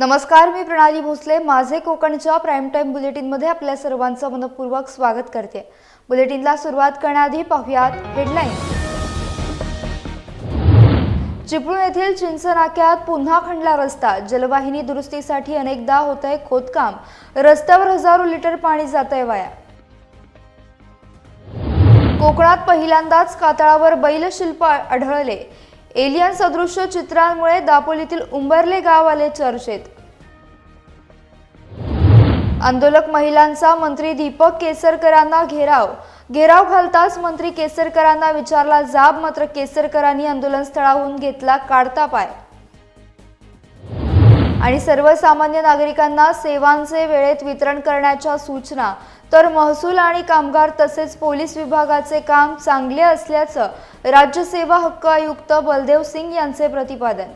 नमस्कार मी प्रणाली भोसले. माझे कोकणच्या प्राईम टाईम बुलेटिनमध्ये आपल्या सर्वांचं मनपूर्वक स्वागत करते. बुलेटिनला सुरुवात करण्याआधी पाहुयात हेडलाईन चिपळूण येथील चिंचनाक्यात पुन्हा खंडला रस्ता. जलवाहिनी दुरुस्तीसाठी अनेकदा होतंय खोदकाम. रस्त्यावर हजारो लिटर पाणी जात आहे वाया. कोकणात पहिल्यांदाच कातळावर बैलशिल्प आढळले. एलियन सदृश्य चित्रांमुळे दापोलीतील उंबरले गाव आले चर्चेत. आंदोलक महिलांचा मंत्री दीपक केसरकरांना घेराव. घेराव घालताच मंत्री केसरकरांना विचारला जाब मात्र केसरकरांनी आंदोलन स्थळाहून घेतला काढता पाय. आणि सर्वसामान्य नागरिकांना सेवांचे वेळेत वितरण करण्याच्या सूचना. तर महसूल आणि कामगार तसेच पोलीस विभागाचे काम चांगले असल्याचं राज्य सेवा हक्क आयुक्त बलदेव सिंग यांचे प्रतिपादन.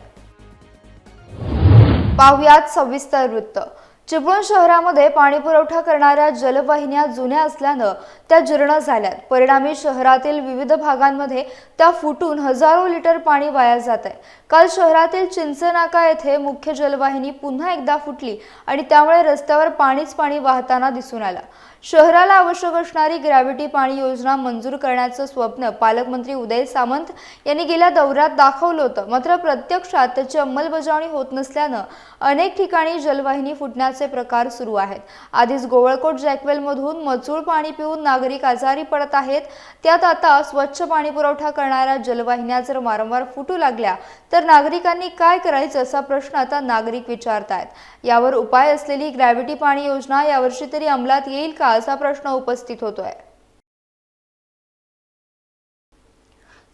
पाहुयात सविस्तर वृत्त. चिपळूण शहरामध्ये पाणी पुरवठा करणाऱ्या जलवाहिन्या जुन्या असल्यानं त्या जीर्ण झाल्यात. परिणामी शहरातील विविध भागांमध्ये त्या फुटून हजारो लिटर पाणी वाया जात आहे काल शहरातील चिंचनाका येथे मुख्य जलवाहिनी पुन्हा एकदा फुटली आणि त्यामुळे रस्त्यावर पाणीच पाणी वाहताना दिसून आला. शहराला आवश्यक असणारी ग्रॅव्हिटी पाणी योजना मंजूर करण्याचं स्वप्न पालकमंत्री उदय सामंत यांनी गेल्या दौऱ्यात दाखवलं होतं. मात्र प्रत्यक्षात त्याची अंमलबजावणी होत नसल्यानं अनेक ठिकाणी जलवाहिनी फुटण्याचे प्रकार सुरू आहेत. आधीच गोवळकोट जॅकवेलमधून मचूळ पाणी पिऊन नागरिक आजारी पडत आहेत. त्यात आता स्वच्छ पाणी पुरवठा करणाऱ्या जलवाहिन्या जर वारंवार फुटू लागल्या तर नागरिकांनी काय करायचं असा प्रश्न आता नागरिक विचारतायत. यावर उपाय असलेली ग्रॅव्हिटी पाणी योजना यावर्षी तरी अंमलात येईल का? असा प्रश्न उपस्थित होतोय.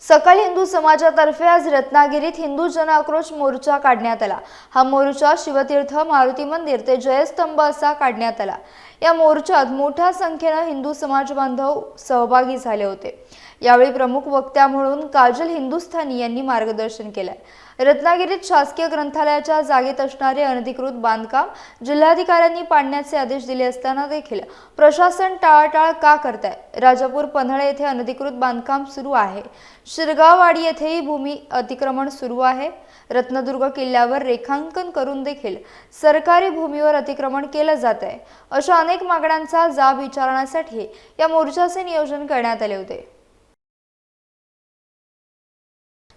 सकल हिंदू समाजातर्फे आज रत्नागिरीत हिंदू जनआक्रोश मोर्चा काढण्यात आला. हा मोर्चा शिवतीर्थ मारुती मंदिर ते जयस्तंभ असा काढण्यात आला. या मोर्चात मोठ्या संख्येनं हिंदू समाज बांधव सहभागी झाले होते. यावेळी प्रमुख वक्त्या म्हणून काजल हिंदुस्थानी यांनी मार्गदर्शन केलंय. रत्नागिरीत शासकीय ग्रंथालयाच्या जागेत असणारे अनधिकृत बांधकाम जिल्हाधिकाऱ्यांनी पाडण्याचे आदेश दिले असताना देखील प्रशासन टाळाटाळ का करत आहे राजापूर पन्हाळे येथे अनधिकृत बांधकाम सुरू आहे. शिरगाववाडी येथेही भूमी अतिक्रमण सुरू आहे. रत्नदुर्ग किल्ल्यावर रेखांकन करून देखील सरकारी भूमीवर अतिक्रमण केलं जात आहे अशा अनेक मागण्यांचा जाब विचारण्यासाठी या मोर्चाचे नियोजन करण्यात आले होते.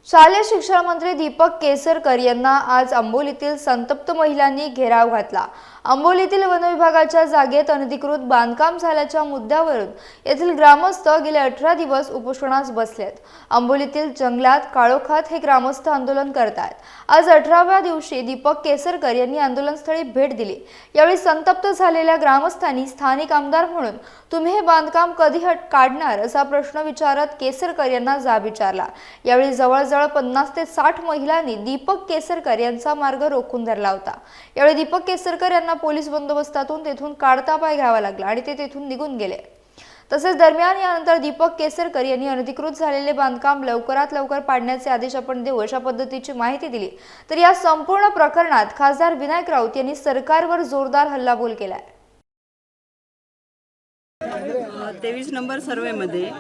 शालेय शिक्षण मंत्री दीपक केसरकर यांना आज आंबोलीतील संतप्त महिलांनी घेराव घातला. आंबोलीतील वनविभागाच्या जागेत अनधिकृत बांधकाम झाल्याच्या मुद्द्यावरून येथील ग्रामस्थ गेले अठरा दिवस उपोषणास बसलेत. आंबोलीतील जंगलात काळोखात हे ग्रामस्थ आंदोलन करतायत. आज अठराव्या दिवशी दीपक केसरकर यांनी आंदोलनस्थळी भेट दिली. यावेळी संतप्त झालेल्या ग्रामस्थांनी स्थानिक आमदार म्हणून तुम्ही हे बांधकाम कधी हट काढणार? असा प्रश्न विचारत केसरकर यांना जाब विचारला. यावेळी जवळजवळ पन्नास ते साठ महिलांनी दीपक केसरकर यांचा मार्ग रोखून धरला होता. यावेळी दीपक केसरकर यांना पोलीस बंदोबस्तातून तेथून काढता पाय घ्यावा लागला आणि ते तेथून निघून गेले. तसेच दरम्यान यानंतर दीपक केसरकर यांनी अनधिकृत झालेले बांधकाम लवकरात लवकर पाडण्याचे आदेश आपण देऊ अशा पद्धतीची माहिती दिली. तर या संपूर्ण प्रकरणात खासदार विनायक राऊत यांनी सरकारवर जोरदार हल्लाबोल केलाय. तेवीस नंबर सर्वेमध्ये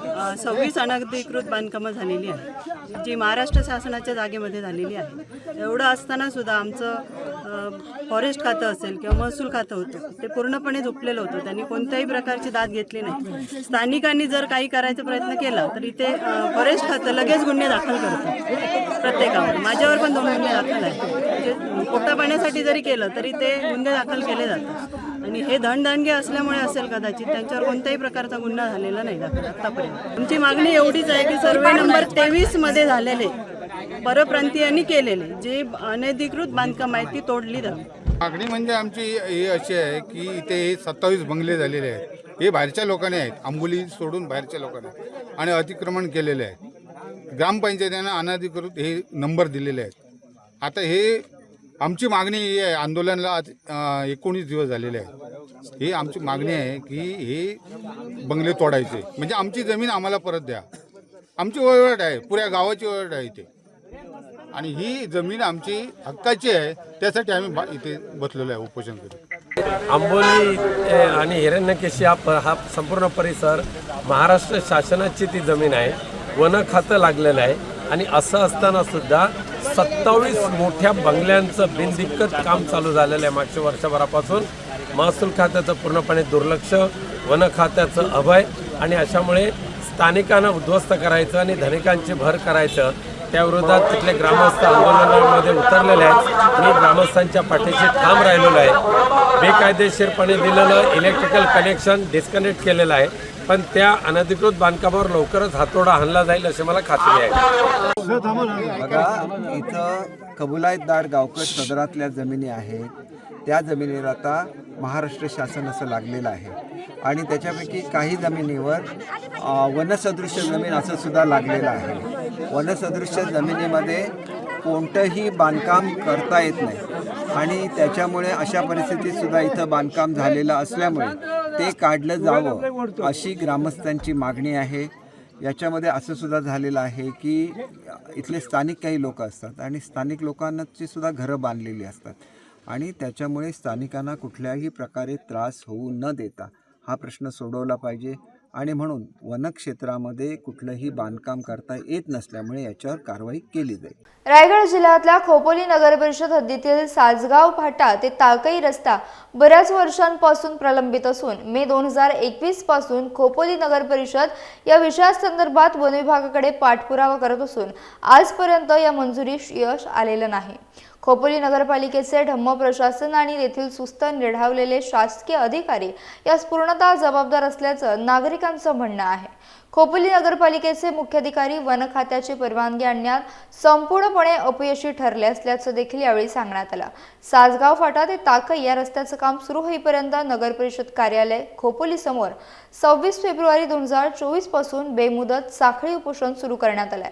सव्वीस अनधिकृत बांधकामं झालेली आहेत जी महाराष्ट्र शासनाच्या जागेमध्ये झालेली आहे एवढं असताना सुद्धा आमचं फॉरेस्ट खातं असेल किंवा महसूल खातं होतं ते पूर्णपणे झोपलेलं होतं. त्यांनी कोणत्याही प्रकारची दाद घेतली नाही. स्थानिकांनी जर काही करायचा प्रयत्न केला तर इथे फॉरेस्ट खातं लगेच गुन्हे दाखल करतं प्रत्येकावर. माझ्यावर पण दोन गुन्हे दाखल आहेत. पोटा पाण्यासाठी जरी केलं तरी ते गुन्हे दाखल केले जातात. आणि हे धनदांडगे असल्यामुळे असेल कदाचित त्यांच्यावर कोणत्याही प्रकारचा गुन्हा झालेला नाही दाखल आतापर्यंत. आमची मागणी एवढीच आहे की सर्वे नंबर तेवीसमध्ये झालेले परप्रांतीयांनी केलेले जे अनधिकृत बांधकाम आहे ती तोडली जावी मागणी म्हणजे आमची ही अशी आहे की इथे हे सत्तावीस बंगले झालेले आहेत. हे बाहेरच्या लोकांनी आहेत आंबोली सोडून बाहेरच्या लोकांनी आणि अतिक्रमण केलेले आहे ग्रामपंचायतीनं अनधिकृत हे नंबर दिलेले आहेत. आता हे आमची मागणी ही आहे आंदोलनाला आज एकोणीस दिवस झालेले आहे. ही आमची मागणी आहे की हे बंगले तोडायचे. म्हणजे आमची जमीन आम्हाला परत द्या. आमची वळवट आहे पुऱ्या गावाची वळवट आहे इथे. आणि ही जमीन आमची हक्काची आहे त्यासाठी आम्ही इथे बसलेलो आहे उपोषण करून आंबोली आणि हिरण्यकेशी हा प- हा संपूर्ण परिसर महाराष्ट्र शासनाची ती जमीन आहे. वन खातं लागलेलं आहे. आणि असं असताना सुद्धा सत्तावीस मोठ्या बंगल्यांचं बिनदिक्कत काम चालू झालेलं आहे मागच्या वर्षभरापासून. महसूल खात्याचं पूर्णपणे दुर्लक्ष वन खात्याचं अभय आणि अशामुळे स्थानिकांना उद्ध्वस्त करायचं आणि धनिकांची भर करायचं त्याविरोधात तिथले ग्रामस्थ आंदोलनामध्ये उतरलेले आहेत. मी ग्रामस्थांच्या पाठीशी ठाम राहिलेलो आहे. बेकायदेशीरपणे दिलेलं इलेक्ट्रिकल कनेक्शन डिस्कनेक्ट केलेलं आहे. पण त्या अनधिकृत बांधकामावर लवकरच हातोडा हाणला जाईल अशी मला खात्री आहे. बघा इथं कबुलायतदार गावकर सदरातल्या जमिनी आहेत. त्या जमिनीला आता महाराष्ट्र शासन असं लागलेलं आहे. आणि त्याच्यापैकी काही जमिनीवर अ, वनसदृश्य जमीन असं सुद्धा लागलेलं आहे. वनसदृश्य जमिनीमध्ये कोणतंही बांधकाम करता येत नाही. आणि त्याच्यामुळे अशा परिस्थितीत सुद्धा इथं बांधकाम झालेलं असल्यामुळे ते काढलं जावं अशी ग्रामस्थांची मागणी आहे. याच्यामध्ये असं सुद्धा झालेलं आहे की इथले स्थानिक काही लोक असतात आणि स्थानिक लोकांची सुद्धा घरं बांधलेली असतात. आणि त्याच्यामुळे स्थानिकांना कुठल्याही प्रकारे त्रास होऊ न देता हा प्रश्न सोडवला पाहिजे. आणि म्हणून वनक्षेत्रामध्ये कुठलंही बांधकाम करता येत नसल्यामुळे याच्यावर कारवाई केली जाईल. रायगड जिल्ह्यातल्या खोपोली नगर परिषद हद्दीतील साजगाव फाटा ते ताकई रस्ता बऱ्याच वर्षांपासून प्रलंबित असून मे दोन हजार एकवीसपासून खोपोली नगर परिषद या विषयासंदर्भात वन विभागाकडे पाठपुरावा करत असून आजपर्यंत या मंजुरीस यश आलेलं नाही. खोपोली नगरपालिकेचे ढम्म प्रशासन आणि येथील सुस्त निर्ढावलेले शासकीय अधिकारी यास पूर्णतः जबाबदार असल्याचं नागरिकांचं म्हणणं आहे. खोपोली नगरपालिकेचे मुख्याधिकारी वन खात्याची परवानगी आणण्यात संपूर्णपणे अपयशी ठरले असल्याचं देखील यावेळी सांगण्यात आलं. सासगाव फाटा ते ताकई या रस्त्याचं काम सुरू होईपर्यंत नगर परिषद कार्यालय खोपोली समोर सव्वीस फेब्रुवारी दोन हजार चोवीसपासून बेमुदत साखळी उपोषण सुरू करण्यात आलंय.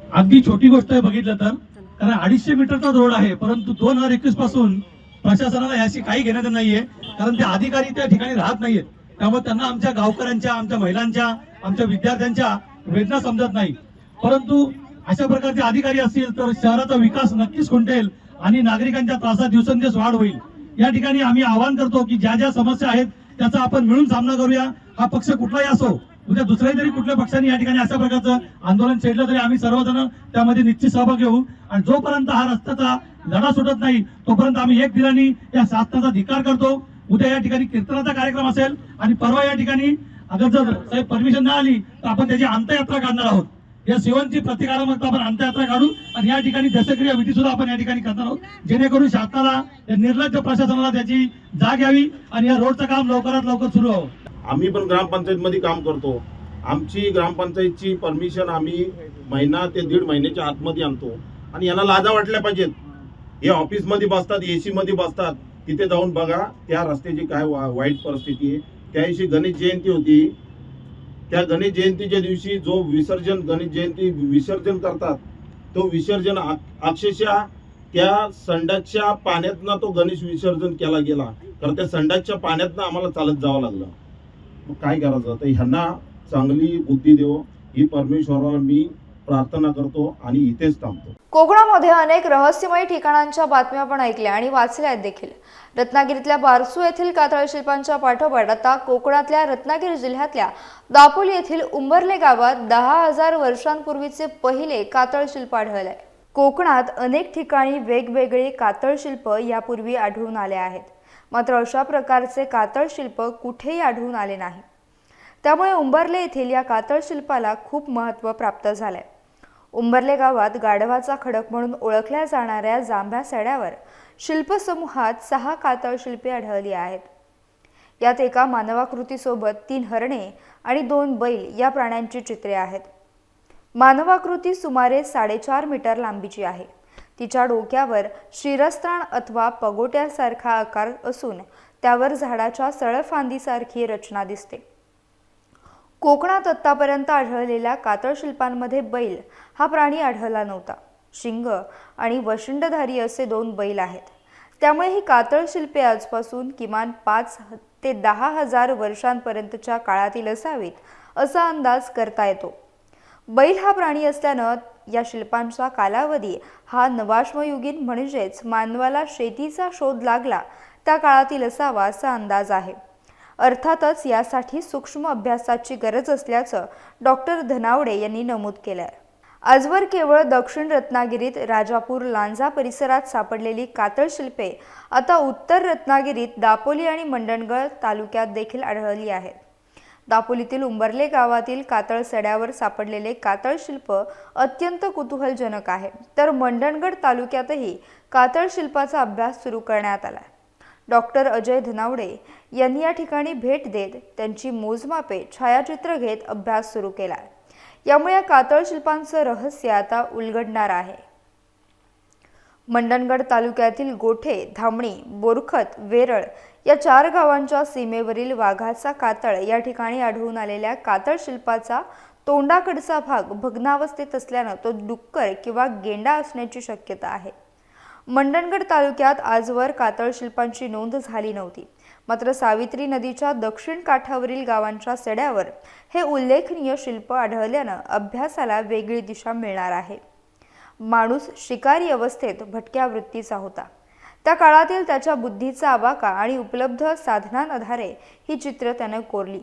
अगदी छोटी गोष्ट बघितलं तर. कारण अडीचशे मीटरचा रोड आहे परंतु दोन हजार एकवीसपासून प्रशासनाला याशी काही घेण्यात नाहीये कारण ते अधिकारी त्या ठिकाणी राहत नाहीयेत. त्यामुळे त्यांना आमच्या गावकऱ्यांच्या आमच्या महिलांच्या आमच्या विद्यार्थ्यांच्या वेदना समजत नाही. परंतु अशा प्रकारचे अधिकारी असतील तर शहराचा विकास नक्कीच खुंटेल आणि नागरिकांच्या त्रासात दिवसेंदिवस वाढ होईल. या ठिकाणी आम्ही आवाहन करतो की ज्या ज्या समस्या आहेत त्याचा आपण मिळून सामना करूया. हा पक्ष कुठलाही असो उद्या दुसऱ्याही तरी कुठल्या पक्षाने या ठिकाणी अशा प्रकारचं आंदोलन छेडलं तरी आम्ही सर्वजण त्यामध्ये निश्चित सहभाग घेऊ आणि जोपर्यंत हा रस्त्याचा लढा सुटत नाही तोपर्यंत आम्ही एक दिलानी या शासनाचा धिकार करतो. उद्या या ठिकाणी कीर्तनाचा कार्यक्रम असेल आणि परवा या ठिकाणी अगर जर साहेब परमिशन नाही आली तर आपण त्याची अंत्ययात्रा काढणार आहोत. या सेवांची प्रतिकारात्मक आपण अंत्ययात्रा काढू आणि या ठिकाणी दशक्रिया विधी सुद्धा आपण या ठिकाणी करणार आहोत. जेणेकरून शासनाला या निर्लज्ज प्रशासनाला त्याची जाग यावी आणि या रोडचं काम लवकरात लवकर सुरू व्हावं. आम्ही पण ग्रामपंचायतमध्ये काम करतो. आमची ग्रामपंचायतची परमिशन आम्ही महिना ते दीड महिन्याच्या आतमध्ये आणतो. आणि यांना लाजा वाटल्या पाहिजेत. हे ऑफिसमध्ये बसतात ए मध्ये बसतात. तिथे जाऊन बघा त्या रस्त्याची काय वा वाईट परिस्थिती आहे. त्या दिवशी गणेश जयंती होती. त्या गणेश जयंतीच्या दिवशी जो विसर्जन गणेश जयंती विसर्जन करतात तो विसर्जन अक्षरशः त्या संडासच्या पाण्यातनं तो गणेश विसर्जन केला गेला. तर त्या संडासच्या पाण्यातनं आम्हाला चालत जावं लागलं. काय करायचं तर ह्यांना चांगली बुद्धी देव. ही परमेश्वराला मी प्रार्थना करतो आणि इथेच थांबतो. कोकणामध्ये अनेक रहस्यमय ठिकाणांच्या बातम्या पण ऐकल्या आणि वाचल्या आहेत देखील. रत्नागिरीतल्या बारसू येथील कातळ शिल्पांच्या पाठोपाठ आता कोकणातल्या रत्नागिरी जिल्ह्यातल्या दापोली येथील उंबरले गावात दहा हजार वर्षांपूर्वीचे पहिले कातळ शिल्प आढळले कोकणात अनेक ठिकाणी वेगवेगळे कातळ शिल्प यापूर्वी आढळून आले आहेत. मात्र अशा प्रकारचे कातळ शिल्प कुठेही आढळून आले नाही. त्यामुळे उंबरले येथील या कातळ शिल्पाला खूप महत्त्व प्राप्त झालंय. उंबरले गावात गाढवाचा खडक म्हणून ओळखल्या जाणाऱ्या जांभ्या सड्यावर शिल्पसमूहात सहा कातळ शिल्पे आढळली आहेत. यात एका मानवाकृतीसोबत तीन हरणे आणि दोन बैल या प्राण्यांची चित्रे आहेत. मानवाकृती सुमारे साडेचार मीटर लांबीची आहे. तिच्या डोक्यावर शिरस्त्राण अथवा पगोट्यासारखा आकार असून त्यावर झाडाच्या सळफांदीसारखी रचना दिसते. कोकणात आत्तापर्यंत आढळलेल्या कातळ शिल्पांमध्ये बैल हा प्राणी आढळला नव्हता. शिंग आणि वशिंडधारी असे दोन बैल आहेत. त्यामुळे ही कातळ शिल्पे आजपासून किमान पाच ते दहा हजार वर्षांपर्यंतच्या काळातील असावीत असा अंदाज करता येतो. बैल हा प्राणी असल्यानं या शिल्पांचा कालावधी हा नवाश्मयुगीन म्हणजेच मानवाला शेतीचा शोध लागला त्या काळातील असावा असा अंदाज आहे. अर्थातच यासाठी सूक्ष्म अभ्यासाची गरज असल्याचं डॉक्टर धनावडे यांनी नमूद केलं आजवर केवळ दक्षिण रत्नागिरीत राजापूर लांजा परिसरात सापडलेली कातळ शिल्पे आता उत्तर रत्नागिरीत दापोली आणि मंडणगड तालुक्यात देखील आढळली आहेत. दापोलीतील उंबरले गावातील कातळ सड्यावर सापडलेले कातळ शिल्प अत्यंत कुतूहलजनक आहे. तर मंडणगड तालुक्यातही कातळ शिल्पाचा अभ्यास सुरू करण्यात आला. डॉक्टर अजय धनावडे यांनी या ठिकाणी भेट देत त्यांची मोजमापे छायाचित्र घेत अभ्यास सुरू केला. यामुळे या कातळ शिल्पांचं रहस्य आता उलगडणार आहे. मंडणगड तालुक्यातील गोठे धामणी बोरखत वेरळ या चार गावांच्या सीमेवरील वाघाचा कातळ या ठिकाणी आढळून आलेल्या कातळ शिल्पाचा तोंडाकडचा भाग भग्नावस्थेत असल्यानं तो डुक्कर किंवा गेंडा असण्याची शक्यता आहे. मंडणगड तालुक्यात आजवर कातळ शिल्पांची नोंद झाली नव्हती. मात्र सावित्री नदीच्या दक्षिण काठावरील गावांच्या सड्यावर हे उल्लेखनीय शिल्प आढळल्यानं अभ्यासाला वेगळी दिशा मिळणार आहे. माणूस शिकारी अवस्थेत भटक्या वृत्तीचा होता. त्या काळातील त्याच्या बुद्धीचा आवाका आणि उपलब्ध साधनांआधारे ही चित्र त्यानं कोरली.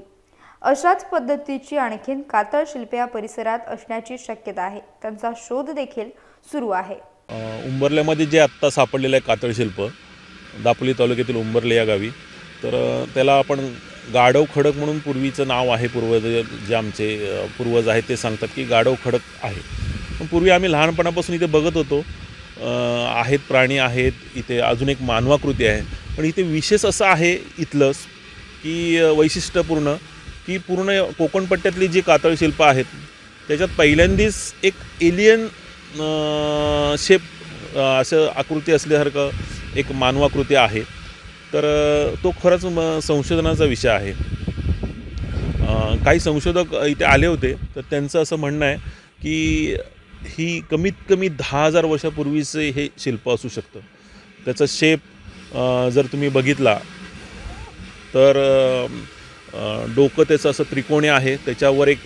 अशाच पद्धतीची आणखीन कातळ शिल्पे या परिसरात असण्याची शक्यता आहे. त्यांचा शोध देखील सुरू आहे. उंबरल्यामध्ये जे आत्ता सापडलेलं आहे कातळ शिल्प दापोली तालुक्यातील उंबरले या गावी तर त्याला आपण गाढव खडक म्हणून पूर्वीचं नाव आहे पूर्वज जे आमचे पूर्वज आहेत ते सांगतात की गाढव खडक आहे. पूर्वी आम्ही लहानपणापासून इथे बघत होतो. आहेत प्राणी आहेत इथे अजून एक मानवाकृती आहे. पण इथे विशेष असं आहे इथलंच की वैशिष्ट्यपूर्ण की पूर्ण कोकणपट्ट्यातली जी कातळशिल्प आहेत त्याच्यात पहिल्यांदाच एक एलियन शेप असं आकृती असल्यासारखं एक मानवाकृती आहे. तर तो खरंच म संशोधनाचा विषय आहे. काही संशोधक इथे आले होते तर त्यांचं असं म्हणणं आहे की ही कमीत कमी दहा हजार वर्षापूर्वीचे हे शिल्प असू शकतं. त्याचं शेप जर तुम्ही बघितला तर डोकं त्याचं असं त्रिकोणी आहे. त्याच्यावर एक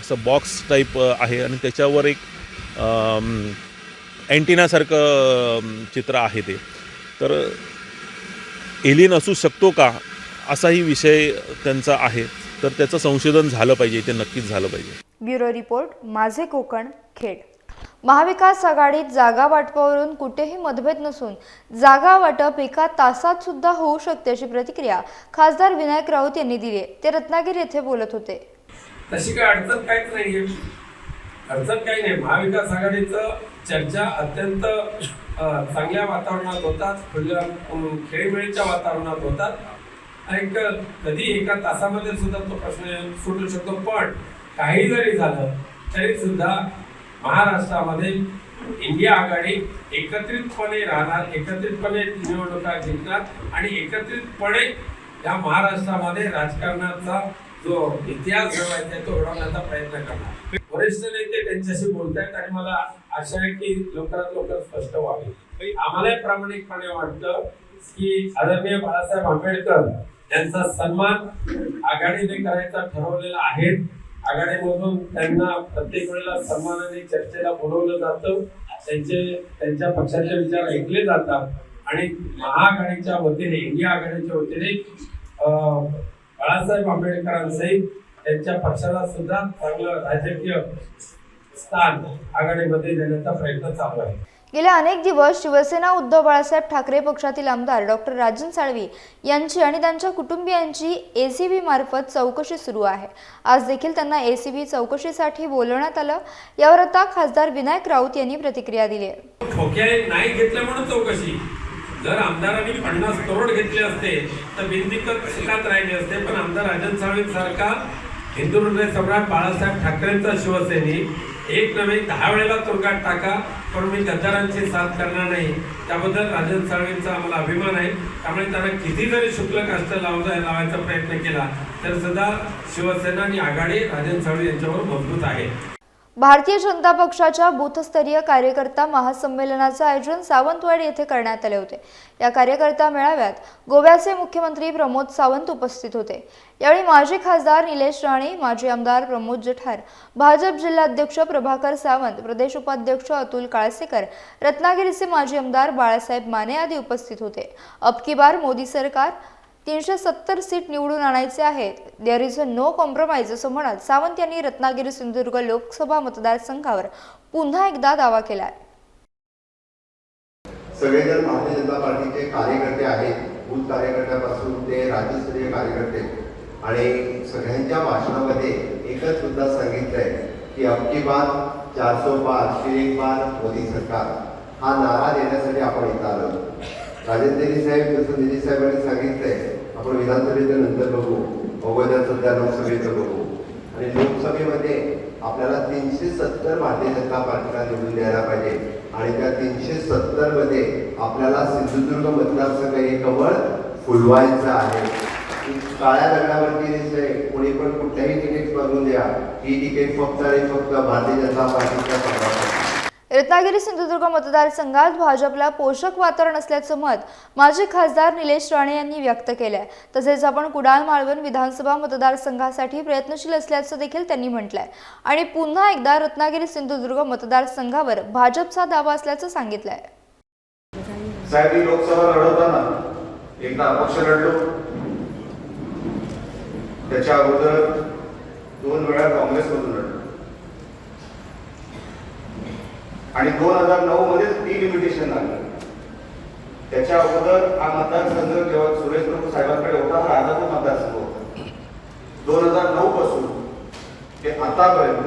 असं बॉक्स टाईप आहे आणि त्याच्यावर एक अँटिनासारखं चित्र आहे ते. तर एलियन असू शकतो का? असाही विषय त्यांचा आहे. तर त्याचं संशोधन झालं पाहिजे ते नक्कीच झालं पाहिजे. ब्युरो रिपोर्ट माझे कोकण खेड. महाविकास आघाडीत जागा वाटपावरून कुठेही मतभेद नसून जागा वाटप एका तासात सुद्धा होऊ शकते अशी प्रतिक्रिया खासदार विनायक राऊत यांनी दिली आहे. ते रत्नागिरी येथे बोलत होते. तशी काय अडचण काहीच नाहीये. अडचण काही नाही. महाविकास आघाडीचं चर्चा अत्यंत चांगल्या वातावरणात होतात. खुल्या खेळीमेळीच्या वातावरणात होतात. आणि कधी एका तासामध्ये सुद्धा तो प्रश्न सुटू शकतो. पण काही जरी झालं तरी सुद्धा महाराष्ट्रामध्ये इंडिया आघाडी एकत्रितपणे राहणार एकत्रितपणे निवडणुका जिंकणार आणि एकत्रितपणे या महाराष्ट्रामध्ये राजकारणाचा जो इतिहास घडवायचा तो घडवण्याचा प्रयत्न करणार. वरिष्ठ नेते त्यांच्याशी बोलतायत आणि मला आशा आहे की लवकरात लवकर स्पष्ट व्हावे. आम्हाला प्रामाणिकपणे वाटतं की आदरणीय बाळासाहेब आंबेडकर यांचा सन्मान आघाडीने करायचा ठरवलेला आहे. आघाडीमधून त्यांना प्रत्येक वेळेला सन्मानाने चर्चेला बोलवलं जातं. त्यांचे त्यांच्या पक्षाचे विचार ऐकले जातात. आणि महाआघाडीच्या वतीने इंडिया आघाडीच्या वतीने बाळासाहेब आंबेडकरांसहित त्यांच्या पक्षाला सुद्धा चांगलं राजकीय स्थान आघाडीमध्ये देण्याचा प्रयत्न चालू आहे. गेले अनेक दिवस शिवसेना उद्धव बाळासाहेब ठाकरे पक्षातील आमदार डॉक्टर राजन साळवी यांची आणि त्यांच्या कुटुंबियांची ए सी बी मार्फत चौकशी सुरू आहे. आज देखील त्यांना ए सी बी चौकशीसाठी बोलवण्यात आलं. यावर आता खासदार विनायक राऊत यांनी प्रतिक्रिया दिली आहे. नाही घेतल्या म्हणून चौकशी. जर आमदारांनी पन्नास करोड घेतले असते तर बिनदिकत सुखात राहिले असते. पण आमदार राजन साळवी सारखा हिंदू हृदय सम्राट बाळासाहेब ठाकरेंचा शिवसैनिक एक नव्हे दहा वेळेला तुरुंगात टाका पण मी गद्दारांची साथ करणार नाही. त्याबद्दल राजन साळवेंचा आम्हाला अभिमान आहे. त्यामुळे त्यांना किती जरी शुक्ल काष्ट लावता लावायचा प्रयत्न केला तर सदा शिवसेना आणि आघाडी राजन साळवे यांच्यावर मजबूत आहे. भारतीय जनता पक्षाच्या बूथस्तरीय कार्यकर्ता महासंमेलनाचं आयोजन सावंतवाडी येथे करण्यात आले होते. या कार्यकर्ता मेळाव्यात गोव्याचे मुख्यमंत्री प्रमोद सावंत उपस्थित होते. यावेळी माजी खासदार निलेश राणे माजी आमदार प्रमोद जठार भाजप जिल्हाध्यक्ष प्रभाकर सावंत प्रदेश उपाध्यक्ष अतुल काळसेकर रत्नागिरीचे माजी आमदार बाळासाहेब माने आदी उपस्थित होते. अबकी बार मोदी सरकार तीनशे सत्तर सीट निवडून आणायचे आहेत there is a no compromise असं म्हणत सावंत यांनी रत्नागिरी सिंधुदुर्ग लोकसभा मतदारसंघावर पुन्हा एकदा दावा केला सगळेजण भारतीय जनता पार्टीचे कार्यकर्ते आहेत. बूथ कार्यकर्त्यापासून ते राज्यस्तरीय कार्यकर्ते. आणि सगळ्यांच्या भाषणामध्ये एकच मुद्दा सांगितलंय की अबकी बात चारसो पार फिर एक बार मोदी सरकार. हा नारा देण्यासाठी आपण इथं आलो. राजेंद्र साहेब जसं निधी साहेबांनी सांगितलंय आपण विधानसभेच्या नंतर बघू अगोदर सध्या लोकसभेचं बघू. आणि लोकसभेमध्ये आपल्याला तीनशे सत्तर भारतीय जनता पार्टीला निवडून द्यायला पाहिजे. आणि त्या तीनशे सत्तरमध्ये आपल्याला सिंधुदुर्ग मतदारसंघ हे कमळ फुलवायचं आहे. काळ्या दगडावरती कोणी पण कुठल्याही तिकीट बघून द्या ही तिकीट फक्त आणि फक्त भारतीय जनता पार्टीच्या रत्नागिरी सिंधुदुर्ग मतदारसंघात भाजपला पोषक वातावरण असल्याचं मत माजी खासदार निलेश राणे यांनी व्यक्त केलं आहे तसेच आपण कुडाळ मालवण विधानसभा मतदारसंघासाठी प्रयत्नशील असल्याचं देखील त्यांनी म्हटलंय. आणि पुन्हा एकदा रत्नागिरी सिंधुदुर्ग मतदारसंघावर भाजपचा दावा असल्याचं सांगितलंय. साहेब ही लोकसभा लढवताना एकदा अपक्ष लढलो. त्याच्या अगोदर दोन वेळा काँग्रेसमधून लढलो. आणि दोन हजार नऊ मध्ये डिलिमिटेशन लागलं त्याच्या अगोदर हा मतदारसंघ जेव्हा सुरेश प्रभू साहेबांकडे होता हा राजापूर मतदारसंघ होता. दोन हजार नऊ पासून ते आतापर्यंत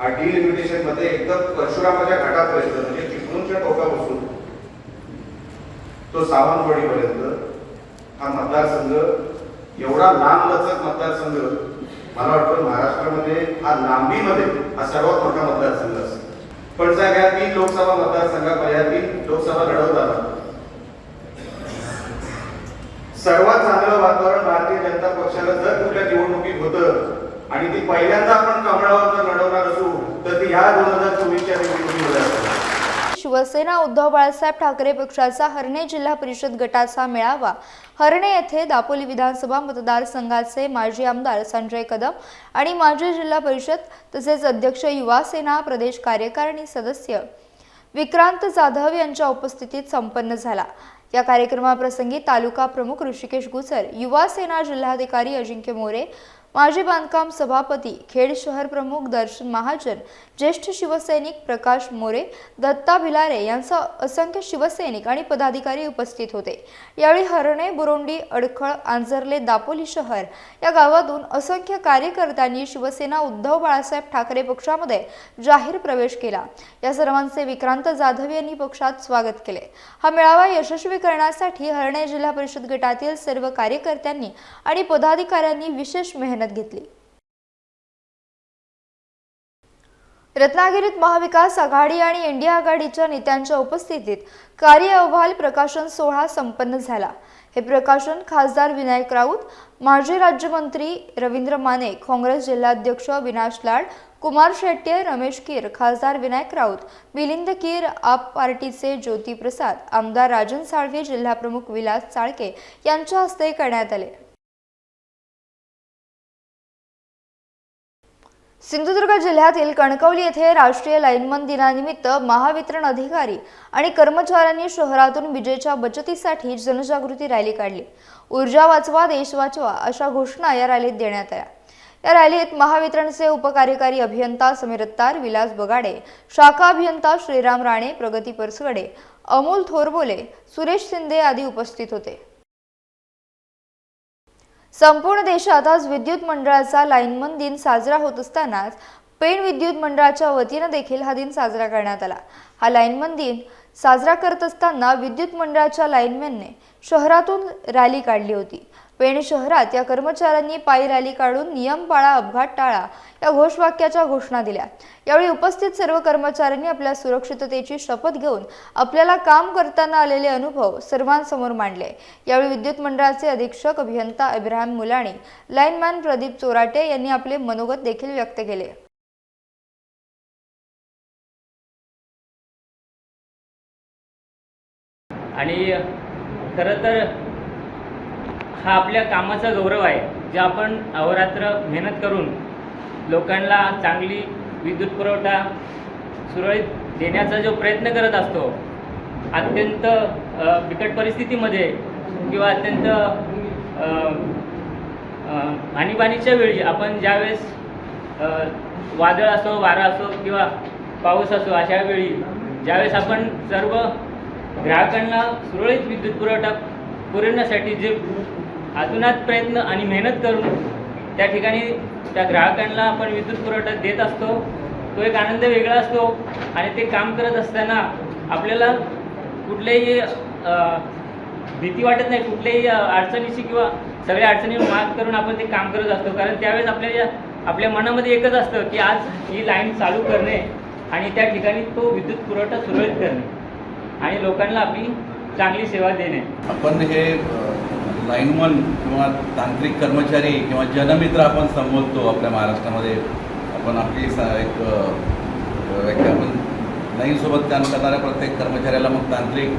हा डिलिमिटेशनमध्ये एकदम परशुरामाच्या घाटापर्यंत म्हणजे चिपळूणच्या टोकापासून तो सावंतवाडीपर्यंत हा मतदारसंघ एवढा लांब लचक मतदारसंघ मला वाटतं महाराष्ट्रामध्ये हा लांबीमध्ये हा सर्वात मोठा मतदारसंघ असेल. पण साहेब या तीन लोकसभा मतदारसंघात या तीन लोकसभा लढवताना सर्वात चांगलं वातावरण भारतीय जनता पक्षाला जर कुठल्या निवडणुकीत होतं आणि ती पहिल्यांदा आपण कमळावर जर लढवणार असू तर ती ह्या दोन हजार चोवीसच्या निवडणुकीमध्ये असेल शिवसेना उद्धव बाळासाहेब ठाकरे पक्षाचा हरणे जिल्हा परिषद गटाचा मेळावा. हरणे येथे दापोली विधानसभा मतदारसंघाचे माजी आमदार संजय कदम आणि माजी जिल्हा परिषद तसेच अध्यक्ष युवासेना प्रदेश कार्यकारिणी सदस्य विक्रांत जाधव यांच्या उपस्थितीत संपन्न झाला. या कार्यक्रमाप्रसंगी तालुका प्रमुख ऋषिकेश गुसर युवा सेना जिल्हाधिकारी अजिंक्य मोरे माजी बांधकाम सभापती खेड शहर प्रमुख दर्शन महाजन ज्येष्ठ शिवसैनिक प्रकाश मोरे दत्ता भिलारे यांसह असंख्य शिवसैनिक आणि पदाधिकारी उपस्थित होते. यावेळी हरणे बुरोंडी अडखळ आंजर्ले दापोली शहर या गावातून असंख्य कार्यकर्त्यांनी शिवसेना उद्धव बाळासाहेब ठाकरे पक्षामध्ये जाहीर प्रवेश केला. या सर्वांचे विक्रांत जाधव यांनी पक्षात स्वागत केले. हा मेळावा यशस्वी करण्यासाठी हरणे जिल्हा परिषद गटातील सर्व कार्यकर्त्यांनी आणि पदाधिकाऱ्यांनी विशेष मेहनत घेतली. रत्नागिरीत महाविकास आघाडी आणि इंडिया आघाडीच्या नेत्यांच्या उपस्थितीत कार्य अहवाल प्रकाशन सोहळा संपन्न झाला. हे प्रकाशन खासदार विनायक राऊत माजी राज्यमंत्री रवींद्र माने काँग्रेस जिल्हाध्यक्ष विनाश लाड कुमार शेट्टी रमेश कीर खासदार विनायक राऊत मिलिंद कीर आप पार्टीचे ज्योती प्रसाद आमदार राजन साळवे जिल्हाप्रमुख विलास चाळके यांच्या हस्ते करण्यात आले. सिंधुदुर्ग जिल्ह्यातील कणकवली येथे राष्ट्रीय लाईनमन दिनानिमित्त महावितरण अधिकारी आणि कर्मचाऱ्यांनी शहरातून विजेच्या बचतीसाठी जनजागृती रॅली काढली. ऊर्जा वाचवा देश वाचवा अशा घोषणा या रॅलीत देण्यात आल्या. या रॅलीत महावितरणचे उपकार्यकारी अभियंता समीरत्तार विलास बगाडे शाखा अभियंता श्रीराम राणे प्रगती परसगडे अमोल थोरबोले सुरेश शिंदे आदी उपस्थित होते. संपूर्ण देशात आज विद्युत मंडळाचा लाईनमन दिन साजरा होत असतानाच पेण विद्युत मंडळाच्या वतीनं देखील हा दिन साजरा करण्यात आला. हा लाईनमन दिन साजरा करत असताना विद्युत मंडळाच्या लाईनमॅनने शहरातून रॅली काढली होती. पेण शहरात या कर्मचाऱ्यांनी पायी रॅली काढून नियम पाळा अपघात टाळा या घोषवाक्याच्या घोषणा दिल्या. यावेळी उपस्थित सर्व कर्मचाऱ्यांनी आपल्या सुरक्षिततेची शपथ घेऊन आपल्याला काम करताना आलेले अनुभव सर्वांसमोर मांडले. यावेळी विद्युत मंडळाचे अधीक्षक अभियंता इब्राहिम मुलाणी लाईनमॅन प्रदीप चोराटे यांनी आपले मनोगत देखील व्यक्त केले. आणि खरं तर हा आपल्या कामाचा गौरव आहे जे आपण अहोरात्र मेहनत करून लोकांना चांगली विद्युत पुरवठा सुरळीत देण्याचा जो प्रयत्न करत असतो अत्यंत बिकट परिस्थितीमध्ये किंवा अत्यंत आणीबाणीच्या वेळी आपण ज्यावेळेस वादळ असो वारा असो किंवा पाऊस असो अशा वेळी ज्यावेळेस आपण सर्व ग्राहकांना सुरळीत विद्युत पुरवठा पुरवण्यासाठी जे अजूनच प्रयत्न आणि मेहनत करून त्या ठिकाणी त्या ग्राहकांना आपण विद्युत पुरवठा देत असतो. तो एक आनंद वेगळा असतो आणि ते काम करत असताना आपल्याला कुठल्याही भीती वाटत नाही. कुठल्याही अडचणीची किंवा सगळ्या अडचणीवर मात करून आपण ते काम करत असतो. कारण त्यावेळेस आपल्या आपल्या मनामध्ये एकच असतं की आज ही लाईन चालू करणे आणि त्या ठिकाणी तो विद्युत पुरवठा सुरळीत करणे आणि लोकांना आपली चांगली सेवा देणे. आपण हे लाईनमन किंवा तांत्रिक कर्मचारी किंवा जनमित्र आपण संबोधतो आपल्या महाराष्ट्रामध्ये. आपण आपली सा एक आपण लाईनसोबत काम करणाऱ्या प्रत्येक कर्मचाऱ्याला मग तांत्रिक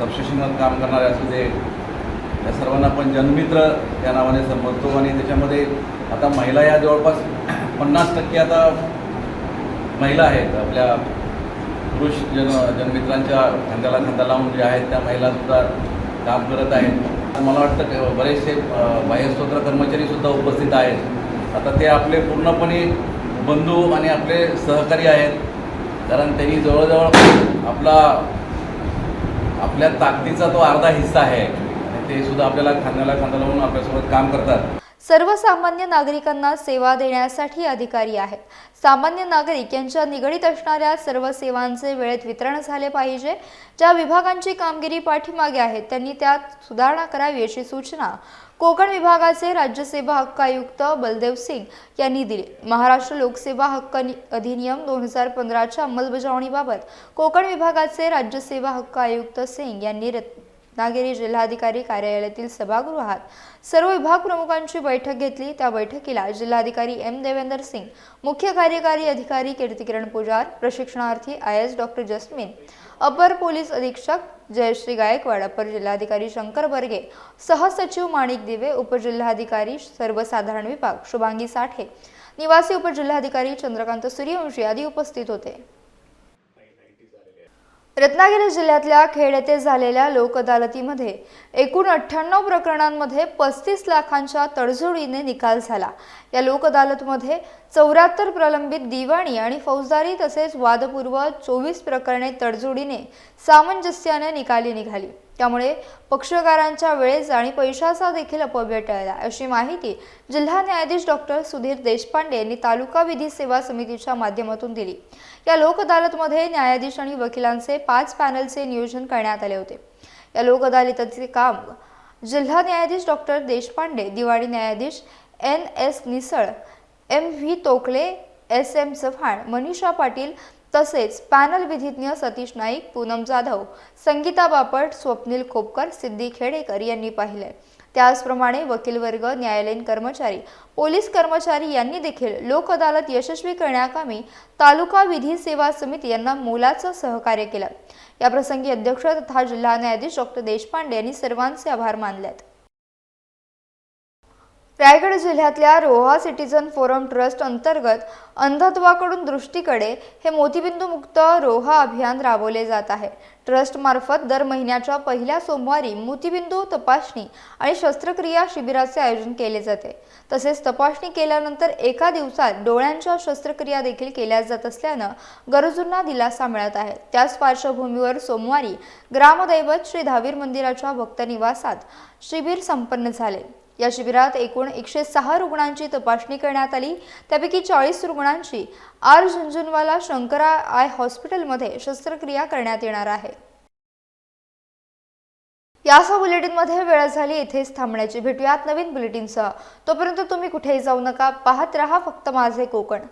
सबस्टेशनवर काम करणारे असू दे या सर्वांना आपण जनमित्र या नावाने संबोधतो आणि त्याच्यामध्ये आता महिला या जवळपास पन्नास टक्के आता महिला आहेत. आपल्या पुरुष जन जनमित्रांच्या खांद्याला खांदा लावून जे आहेत त्या महिलासुद्धा काम करत आहेत. मला वाटतं बरेचसे बाह्यस्तोत्र कर्मचारीसुद्धा उपस्थित आहेत. आता ते आपले पूर्णपणे बंधू आणि आपले सहकारी आहेत. कारण त्यांनी जवळजवळ आपला आपल्या ताकदीचा तो अर्धा हिस्सा आहे. ते सुद्धा आपल्याला खांद्याला खांदा लावून आपल्यासोबत काम करतात. सर्वसामान्य नागरिकांना सेवा देण्यासाठी अधिकारी आहेत. सामान्य नागरिक यांच्या निगडीत असणाऱ्या सर्व सेवांचे वेळेत वितरण झाले पाहिजे. ज्या विभागांची कामगिरी पाठीमागे आहेत त्यांनी त्यात सुधारणा करावी अशी सूचना कोकण विभागाचे राज्यसेवा हक्क आयुक्त बलदेव सिंग यांनी दिली. महाराष्ट्र लोकसेवा हक्क नि- अधिनियम दोन हजार पंधराच्या अंमलबजावणीबाबत कोकण विभागाचे राज्यसेवा हक्क आयुक्त सिंग यांनी रत्नागिरी जिल्हाधिकारी कार्यालयातील सभागृहात सर्व विभाग प्रमुखांची बैठक घेतली. त्या बैठकीला जिल्हाधिकारी एम देवेंदर सिंग मुख्य कार्यकारी अधिकारी कीर्तिकिरण पुजार प्रशिक्षणार्थी आय एस डॉक्टर जस्मिन अपर पोलीस अधीक्षक जयश्री गायकवाड अपर जिल्हाधिकारी शंकर बर्गे सहसचिव माणिक दिवे उपजिल्हाधिकारी सर्वसाधारण विभाग शुभांगी साठे निवासी उपजिल्हाधिकारी चंद्रकांत सूर्यवंशी आदी उपस्थित होते. रत्नागिरी जिल्ह्यातल्या खेड येथे झालेल्या लोक अदालतीमध्ये एकूण अठ्ठ्याण्णव प्रकरणांमध्ये पस्तीस लाखांच्या तडजोडीने निकाल झाला. या लोक अदालतमध्ये चौऱ्याहत्तर प्रलंबित दिवाणी आणि फौजदारी तसेच वादपूर्व चोवीस प्रकरणे तडजोडीने सामंजस्याने निकाली निघाली. त्यामुळे पक्षकारांच्या वेळेस आणि पैशाचा देखील अपव्यय टळला. अशी माहिती जिल्हा न्यायाधीश डॉक्टर सुधीर देशपांडे यांनी तालुका विधी सेवा समितीच्या माध्यमातून दिली. या लोक अदालतमध्ये न्यायाधीश आणि वकिलांचे पाच पॅनलचे नियोजन करण्यात आले होते. या लोक अदालतीचे काम जिल्हा न्यायाधीश डॉक्टर देशपांडे दिवाणी न्यायाधीश N S Nisal M V Tokale S M Chavan Manisha Patil तसेच पॅनल विधिज्ञ सतीश नाईक पूनम जाधव संगीता बापट स्वप्नील खोपकर सिद्धी खेडेकर यांनी पाहिले. त्याचप्रमाणे वकील वर्ग न्यायालयीन कर्मचारी पोलीस कर्मचारी यांनी देखील लोक अदालत यशस्वी करण्याकामी तालुका विधी सेवा समिती यांना मोलाचं सहकार्य केलं. याप्रसंगी अध्यक्ष तथा जिल्हा न्यायाधीश डॉक्टर देशपांडे यांनी सर्वांचे आभार मानलेत. रायगड जिल्ह्यातल्या रोहा सिटीजन फोरम ट्रस्ट अंतर्गत अंधत्वाकडून दृष्टीकडे हे मोतीबिंदू मुक्त रोहा अभियान राबवले जात आहे. ट्रस्टमार्फत दर महिन्याच्या पहिल्या सोमवारी मोतीबिंदू तपासणी आणि शस्त्रक्रिया शिबिराचे आयोजन केले जाते. तसेच तपासणी केल्यानंतर एका दिवसात डोळ्यांच्या शस्त्रक्रिया देखील केल्या जात असल्यानं गरजूंना दिलासा मिळत आहे. त्याच पार्श्वभूमीवर सोमवारी ग्रामदैवत श्री धावीर मंदिराच्या भक्तनिवासात शिबिर संपन्न झाले. या शिबिरात एकूण एकशे सहा रुग्णांची तपासणी करण्यात आली. त्यापैकी चाळीस रुग्णांची आर झुंझुनवाला शंकरा आय हॉस्पिटलमध्ये शस्त्रक्रिया करण्यात येणार आहे. यासह बुलेटिनमध्ये वेळ झाली इथेच थांबण्याची भेटूयात नवीन बुलेटिनसह. तोपर्यंत तुम्ही कुठेही जाऊ नका पाहत रहा फक्त माझे कोकण.